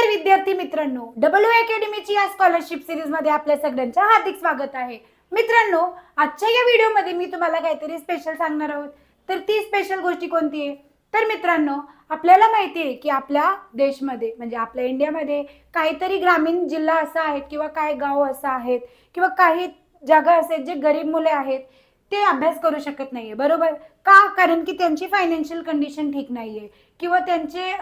नमस्कार विद्यार्थी मित्रांनो. डब्ल्यू अकॅडमीची या स्कॉलरशिप सिरीजमध्ये आपल्या सगळ्यांचं हार्दिक स्वागत आहे. मित्रांनो आजच्या या व्हिडिओमध्ये मी तुम्हाला काहीतरी स्पेशल सांगणार आहोत. तर ती स्पेशल गोष्टी कोणती आहे? तर मित्रांनो आपल्याला माहिती आहे की आपल्या देशमध्ये म्हणजे आपल्या इंडियामध्ये काहीतरी ग्रामीण जिल्हा असा आहेत किंवा काही गाव असं आहेत किंवा काही जागा असे आहेत जे गरीब मुले आहेत ते अभ्यास करू शकत नाहीये. बरोबर? का? कारण की त्यांची फायनान्शियल कंडिशन ठीक नाही आहे किंवा त्यांचे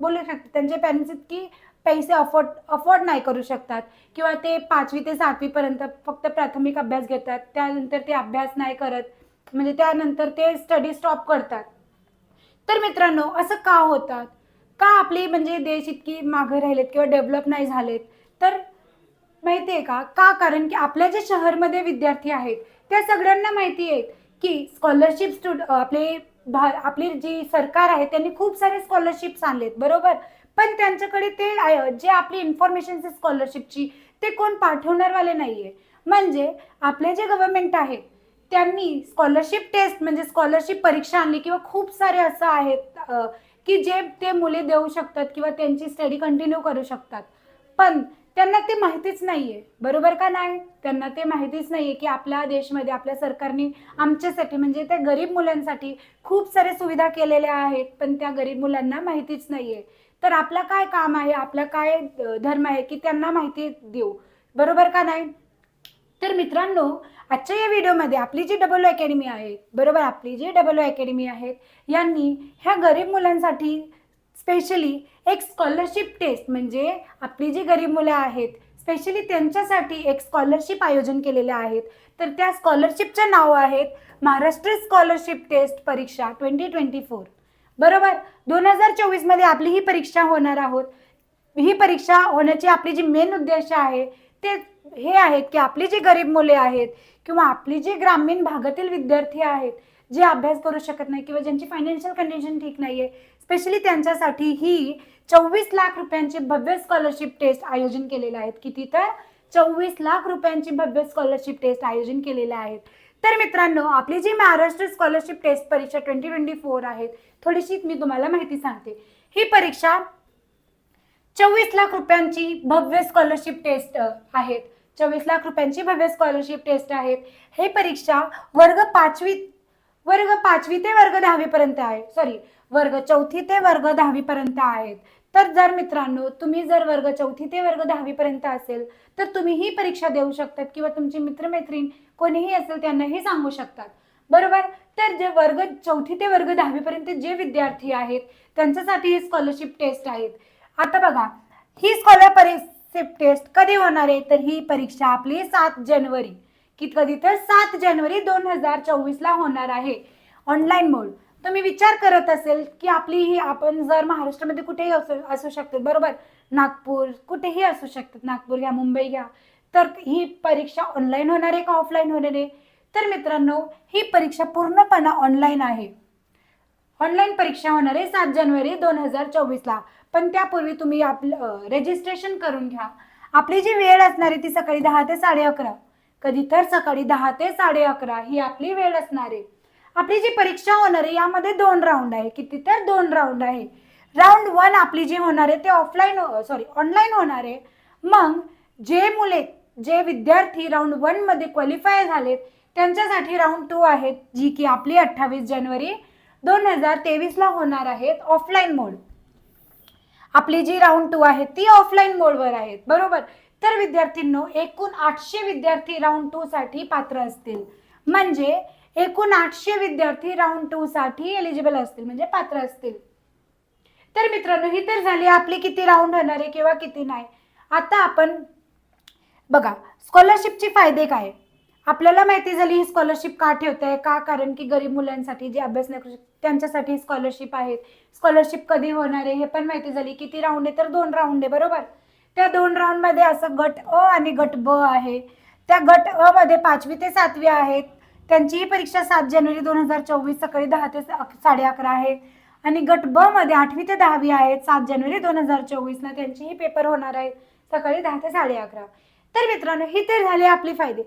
बोलू शकतात त्यांचे पॅरेंट्स इतकी पैसे अफोर्ड अफोर्ड नाही करू शकतात. किंवा ते पाचवी ते सातवीपर्यंत फक्त प्राथमिक अभ्यास घेतात. त्यानंतर ते अभ्यास नाही करत. म्हणजे त्यानंतर ते स्टडी स्टॉप करतात. तर मित्रांनो असं का होतात? का आपली म्हणजे देश इतकी मागे राहिलेत किंवा डेव्हलप नाही झालेत? तर माहिती आहे का? का? कारण की आपल्या जे शहरमध्ये विद्यार्थी आहेत त्या सगळ्यांना माहिती आहेत की स्कॉलरशिप स्टुड आपले भा आपली जी सरकार आहे त्यांनी खूप सारे स्कॉलरशिप्स आणलेत बरोबर? पण त्यांच्याकडे ते आहे- जे आपली इन्फॉर्मेशन स्कॉलरशिपची ते कोण पाठवणारवाले नाही आहे म्हणजे आपले जे गव्हर्नमेंट आहे त्यांनी स्कॉलरशिप टेस्ट म्हणजे स्कॉलरशिप परीक्षा आणली किंवा खूप सारे असं आहेत की जे ते मुले देऊ शकतात किंवा त्यांची स्टडी कंटिन्यू करू शकतात. पण त्यांना ते माहितीच नाहीये. बरोबर का नाही? त्यांना ते माहितीच नाहीये की आपल्या देशमध्ये आपल्या सरकारने आमच्यासाठी म्हणजे त्या गरीब मुलांसाठी खूप साऱ्या सुविधा केलेल्या आहेत पण त्या गरीब मुलांना माहितीच नाहीये. तर आपलं काय काम आहे? आपला काय धर्म आहे की त्यांना माहिती देऊ? बरोबर का नाही? तर मित्रांनो आजच्या या व्हिडिओमध्ये आपली जी डबल अकॅडमी आहे बरोबर आपली जी डबल अकॅडमी आहेत यांनी ह्या गरीब मुलांसाठी स्पेशली एक स्कॉलरशिप टेस्ट म्हणजे आपली जी गरीब मुलं आहेत स्पेशली त्यांच्यासाठी एक स्कॉलरशिप आयोजन केलेले आहेत. तर त्या स्कॉलरशिपचं नाव आहेत महाराष्ट्र स्कॉलरशिप टेस्ट परीक्षा ट्वेंटी ट्वेंटी फोर बरोबर? दोन हजार चोवीसमध्ये आपली ही परीक्षा होणार आहोत. ही परीक्षा होण्याची आपली जी मेन उद्देश आहे ते हे आहेत की आपली जी गरीब मुले आहेत किंवा आपली जी ग्रामीण भागातील विद्यार्थी आहेत जे अभ्यास करू शकत नाही किंवा ज्यांची फायनान्शियल कंडिशन ठीक नाही आहे स्पेशली त्यांच्यासाठी ही चोवीस लाख रुपयांची भव्य स्कॉलरशिप टेस्ट आयोजन केलेले आहेत. किती तर? चोवीस लाख रुपयांची भव्य स्कॉलरशिप टेस्ट आयोजन केलेले आहेत. तर मित्रांनो आपली जी महाराष्ट्र स्कॉलरशिप टेस्ट परीक्षा ट्वेंटी ट्वेंटी फोर आहेत थोडीशी मी तुम्हाला माहिती सांगते. ही परीक्षा चोवीस लाख रुपयांची भव्य स्कॉलरशिप टेस्ट आहेत. चोवीस लाख रुपयांची भव्य स्कॉलरशिप टेस्ट आहेत. हे परीक्षा वर्ग पाचवी वर्ग पाचवी ते वर्ग दहावीपर्यंत आहे. सॉरी वर्ग चौथी ते वर्ग दहावी पर्यंत आहेत. तर जर मित्रांनो तुम्ही जर वर्ग चौथी ते वर्ग दहावी पर्यंत असेल तर तुम्ही ही परीक्षा देऊ शकतात किंवा तुमची मित्रमैत्रीण कोणीही असेल त्यांनाही सांगू शकतात. बरोबर? तर जे वर्ग चौथी ते वर्ग दहावी पर्यंत जे विद्यार्थी आहेत त्यांच्यासाठी ही स्कॉलरशिप टेस्ट आहेत. आता बघा ही स्कॉलरशिप टेस्ट कधी होणार आहे? तर ही परीक्षा आपली सात जानेवारी. की कधी तर सात जानेवारी दोन हजार चोवीसला होणार आहे. ऑनलाईन मोड तुम्ही विचार करत असेल की आपली ही आपण जर महाराष्ट्रामध्ये कुठेही असू असू शकतो बरोबर? नागपूर कुठेही असू शकतात. नागपूर घ्या मुंबई घ्या. तर ही परीक्षा ऑनलाईन होणार आहे का ऑफलाईन होणार आहे? तर मित्रांनो ही परीक्षा पूर्णपणे ऑनलाईन आहे. ऑनलाईन परीक्षा होणार आहे सात जानेवारी दोन हजार चोवीसला. पण त्यापूर्वी तुम्ही आपलं रजिस्ट्रेशन करून घ्या. आपली जी वेळ असणार आहे ती सकाळी दहा ते साडे अकरा. कधी तर सकाळी दहा ते साडे अकरा ही आपली वेळ असणार आहे. आपली जी परीक्षा होणार आहे यामध्ये दोन राऊंड आहे. किती तर? दोन राऊंड आहे. राऊंड वन आपली जी होणार आहे ते ऑफलाईन सॉरी ऑनलाईन होणार आहे. मग जे मुले जे विद्यार्थी राऊंड वनमध्ये क्वालिफाय झालेत त्यांच्यासाठी राऊंड टू आहेत जी की आपली अठ्ठावीस जानेवारी दोन हजार तेवीसला होणार आहेत ऑफलाईन मोड आपली जी राऊंड टू आहे ती ऑफलाईन मोडवर आहेत. बरोबर? तर विद्यार्थ्यांनो एकूण आठशे विद्यार्थी राऊंड टू साठी पात्र असतील. म्हणजे एकूण आठशे विद्यार्थी राऊंड टू साठी एलिजिबल असतील म्हणजे पात्र असतील. तर मित्रांनो ही तर झाली आपली किती राऊंड होणार आहे किंवा किती नाही. आता आपण बघा स्कॉलरशिपचे फायदे काय? आपल्याला माहिती झाली ही स्कॉलरशिप का ठेवते आहे का? कारण की गरीब मुलांसाठी जे अभ्यास नाही करू शकत त्यांच्यासाठी स्कॉलरशिप आहेत. स्कॉलरशिप कधी होणार आहे हे पण माहिती झाली. किती राऊंड आहे? तर दोन राऊंड आहे बरोबर? त्या दोन राऊंडमध्ये असं गट अ आणि गट ब आहे. त्या गट अ मध्ये पाचवी ते सातवी आहेत. त्यांचीही परीक्षा सात जानेवारी दोन हजार चोवीस सकाळी दहा ते साडे अकरा आहे. आणि गट ब मध्ये आठवी ते दहावी आहेत. सात जानेवारी दोन हजार चोवीसला त्यांचीही पेपर होणार आहेत. सकाळी दहा ते साडे अकरा. तर मित्रांनो ही तर झाली आपली फायदे.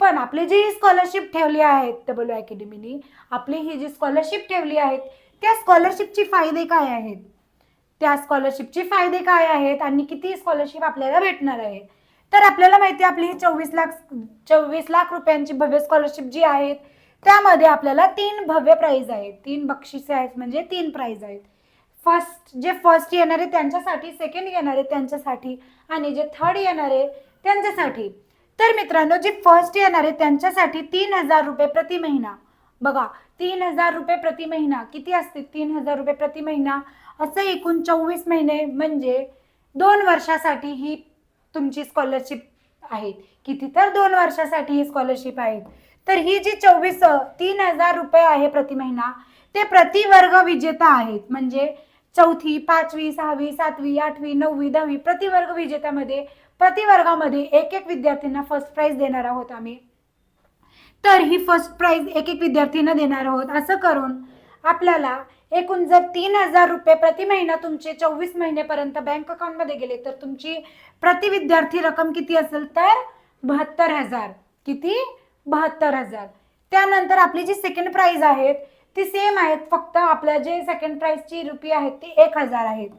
पण आपली जी स्कॉलरशिप ठेवली आहेत डब्ल्यू अकॅडमीनी आपली ही जी स्कॉलरशिप ठेवली आहेत त्या स्कॉलरशिपचे फायदे काय आहेत? त्या स्कॉलरशिपचे फायदे काय आहेत? आणि किती स्कॉलरशिप आपल्याला भेटणार आहे तर आपल्याला माहिती आहे आपली ही चोवीस लाख चोवीस लाख रुपयांची भव्य स्कॉलरशिप जी आहेत त्यामध्ये आपल्याला तीन भव्य प्राईज आहेत. तीन बक्षिसे आहेत म्हणजे तीन प्राईज आहेत. फर्स्ट जे फर्स्ट येणारे त्यांच्यासाठी सेकंड येणारे त्यांच्यासाठी आणि जे थर्ड येणार आहे त्यांच्यासाठी. तर मित्रांनो जे फर्स्ट येणार आहे त्यांच्यासाठी तीन हजार रुपये प्रति महिना. बघा तीन हजार रुपये प्रति महिना. किती असते तीन हजार रुपये प्रति महिना. असं एकूण चोवीस महिने म्हणजे दोन वर्षासाठी ही तुमची स्कॉलरशिप आहेत. किती तर दोन वर्षासाठी ही स्कॉलरशिप आहेत. तर ही जी चोवीस तीन हजार रुपये आहे प्रति महिना ते प्रति वर्ग विजेता आहेत. म्हणजे चौथी पाचवी सहावी सातवी आठवी नववी दहावी प्रति वर्ग विजेत्यामध्ये प्रति वर्गामध्ये एक एक विद्यार्थ्यांना फर्स्ट प्राइज देणार आहोत आम्ही. तर ही फर्स्ट प्राइज एक एक विद्यार्थ्यांना देणार आहोत. असं करून आपल्याला एकूण जर तीन हजार रुपये प्रति महिना तुमचे चोवीस महिन्यापर्यंत बँक अकाउंटमध्ये गेले तर तुमची प्रति विद्यार्थी रक्कम किती असेल तर बहात्तर हजार. किती? बहात्तर हजार. त्यानंतर आपली जी सेकंड प्राईज आहेत ती सेम आहेत फक्त आपल्या जे सेकंड प्राईजची रुपये आहेत ती एक हजार आहेत.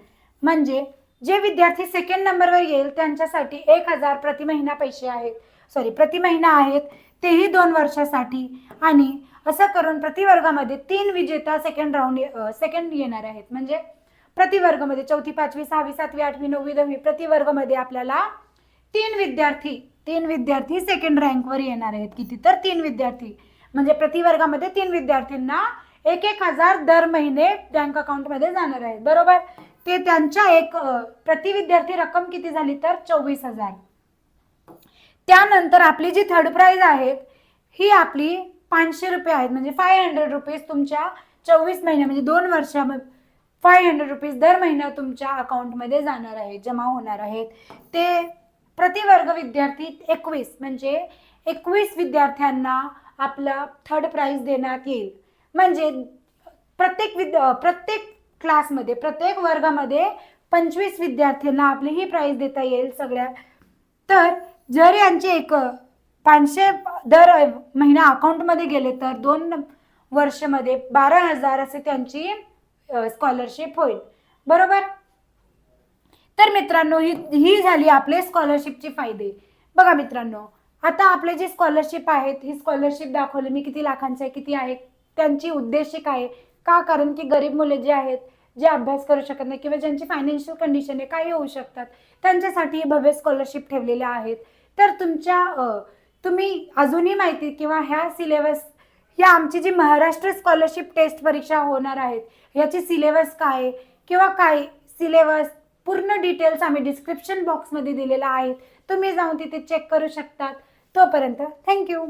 म्हणजे जे विद्यार्थी सेकंड नंबरवर येईल त्यांच्यासाठी एक हजार प्रति महिना पैसे आहेत. सॉरी प्रति महिना आहेत तेही दोन वर्षासाठी. आणि असं करून प्रतिवर्गामध्ये तीन विजेता सेकंड राऊंड सेकंड येणार आहेत. म्हणजे प्रतिवर्गामध्ये चौथी पाचवी सहावी सातवी आठवी नववी दहावी प्रति वर्गामध्ये आपल्याला तीन विद्यार्थी तीन विद्यार्थी सेकंड रँकवर येणार आहेत. किती तर तीन विद्यार्थी. म्हणजे प्रतिवर्गामध्ये तीन विद्यार्थ्यांना एक एक हजार दर महिने बँक अकाउंटमध्ये जाणार आहेत. बरोबर? ते त्यांच्या एक प्रति विद्यार्थी रक्कम किती झाली तर? चोवीस हजार. त्यानंतर आपली जी थर्ड प्राईज आहेत ही आपली पाचशे रुपये आहेत. म्हणजे फाय हंड्रेड रुपीज तुमच्या चोवीस महिन्या म्हणजे दोन वर्षामध्ये फाय हंड्रेड रुपीज दर महिना तुमच्या अकाउंटमध्ये जाणार आहेत जमा होणार आहेत. ते प्रतिवर्ग विद्यार्थी एकवीस म्हणजे एकवीस विद्यार्थ्यांना आपला थर्ड प्राईज देण्यात येईल. म्हणजे प्रत्येक विद प्रत्येक क्लासमध्ये प्रत्येक वर्गामध्ये पंचवीस विद्यार्थ्यांना आपली ही प्राईज देता येईल सगळ्या. तर जर यांचे एक पाचशे दर महिना अकाउंटमध्ये गेले तर दोन वर्षामध्ये बारा हजार असे त्यांची स्कॉलरशिप होईल. बरोबर? तर मित्रांनो ही ही झाली आपले स्कॉलरशिपचे फायदे. बघा मित्रांनो आता आपले जे स्कॉलरशिप आहेत ही स्कॉलरशिप दाखवली मी किती लाखांचे किती आहे त्यांची उद्देश काय आहे? का? कारण की गरीब मुले जे आहेत जे अभ्यास करू शकत नाही किंवा ज्यांची फायनान्शियल कंडिशन आहे काही होऊ शकतात. त्यांच्यासाठी भव्य स्कॉलरशिप ठेवलेल्या आहेत. तर तुमच्या तुम्ही अजूनही माहिती किंवा ह्या सिलेबस ह्या आमची जी महाराष्ट्र स्कॉलरशिप टेस्ट परीक्षा होणार आहेत याची सिलेबस काय? आहे किंवा काय सिलेबस पूर्ण डिटेल्स आम्ही डिस्क्रिप्शन बॉक्समध्ये दिलेला आहे. तुम्ही जाऊन तिथे चेक करू शकतात. तोपर्यंत थँक्यू